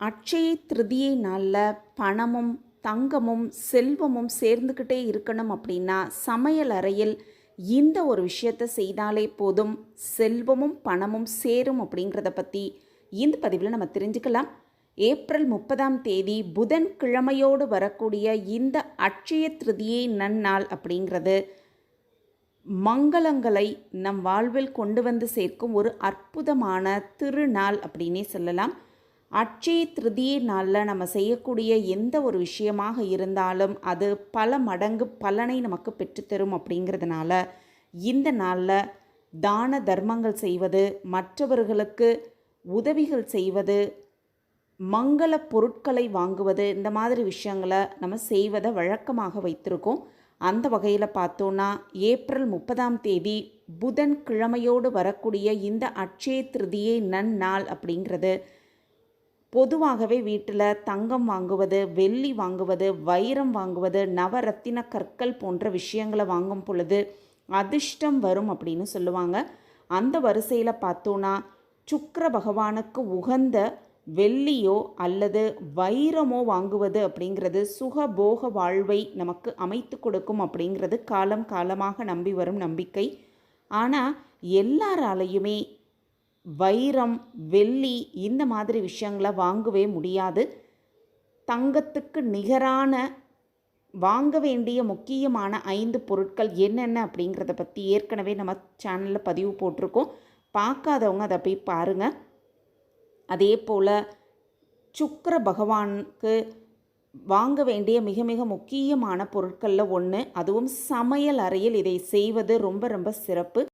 அட்சய திருதியை நாளில் பணமும் தங்கமும் செல்வமும் சேர்ந்துக்கிட்டே இருக்கணும் அப்படின்னா சமையல் அறையில் இந்த ஒரு விஷயத்தை செய்தாலே போதும். செல்வமும் பணமும் சேரும் அப்படிங்கிறத பற்றி இந்த பதிவில் நம்ம தெரிஞ்சுக்கலாம். ஏப்ரல் முப்பதாம் தேதி புதன் கிழமையோடு வரக்கூடிய இந்த அட்சய திருதியை நன்னாள் அப்படிங்கிறது மங்களங்களை நம் வாழ்வில் கொண்டு வந்து சேர்க்கும் ஒரு அற்புதமான திருநாள் அப்படின்னே சொல்லலாம். அட்சய திருதியை நாளில் நம்ம செய்யக்கூடிய எந்த ஒரு விஷயமாக இருந்தாலும் அது பல மடங்கு பலனை நமக்கு பெற்றுத்தரும் அப்படிங்கிறதுனால இந்த நாளில் தான தர்மங்கள் செய்வது மற்றவர்களுக்கு உதவிகள் செய்வது மங்கள பொருட்களை வாங்குவது இந்த மாதிரி விஷயங்களை நம்ம செய்வதை வழக்கமாக வைத்திருக்கோம். அந்த வகையில் பார்த்தோன்னா ஏப்ரல் முப்பதாம் தேதி புதன் கிழமையோடு வரக்கூடிய இந்த அட்சய திருதியை நன்னாள் அப்படிங்கிறது பொதுவாகவே வீட்டில் தங்கம் வாங்குவது வெள்ளி வாங்குவது வைரம் வாங்குவது நவரத்தின கற்கள் போன்ற விஷயங்களை வாங்கும் பொழுது அதிர்ஷ்டம் வரும் அப்படின்னு சொல்லுவாங்க. அந்த வரிசையில் பார்த்தோன்னா சுக்கர பகவானுக்கு உகந்த வெள்ளியோ அல்லது வைரமோ வாங்குவது அப்படிங்கிறது சுகபோக வாழ்வை நமக்கு அமைத்து கொடுக்கும் அப்படிங்கிறது காலம் காலமாக நம்பி வரும் நம்பிக்கை. ஆனால் எல்லாராலையுமே வைரம் வெள்ளி இந்த மாதிரி விஷயங்களை வாங்கவே முடியாது. தங்கத்துக்கு நிகரான வாங்க வேண்டிய முக்கியமான ஐந்து பொருட்கள் என்னென்ன அப்படிங்கிறத பற்றி ஏற்கனவே நம்ம சேனலில் பதிவு போட்டிருக்கோம். பார்க்காதவங்க அதை போய் பாருங்கள் அதே போல் சுக்கர பகவானுக்கு வாங்க வேண்டிய மிக மிக முக்கியமான பொருட்களில் ஒன்று அதுவும் சமையல் அறையில் இதை செய்வது ரொம்ப ரொம்ப சிறப்பு.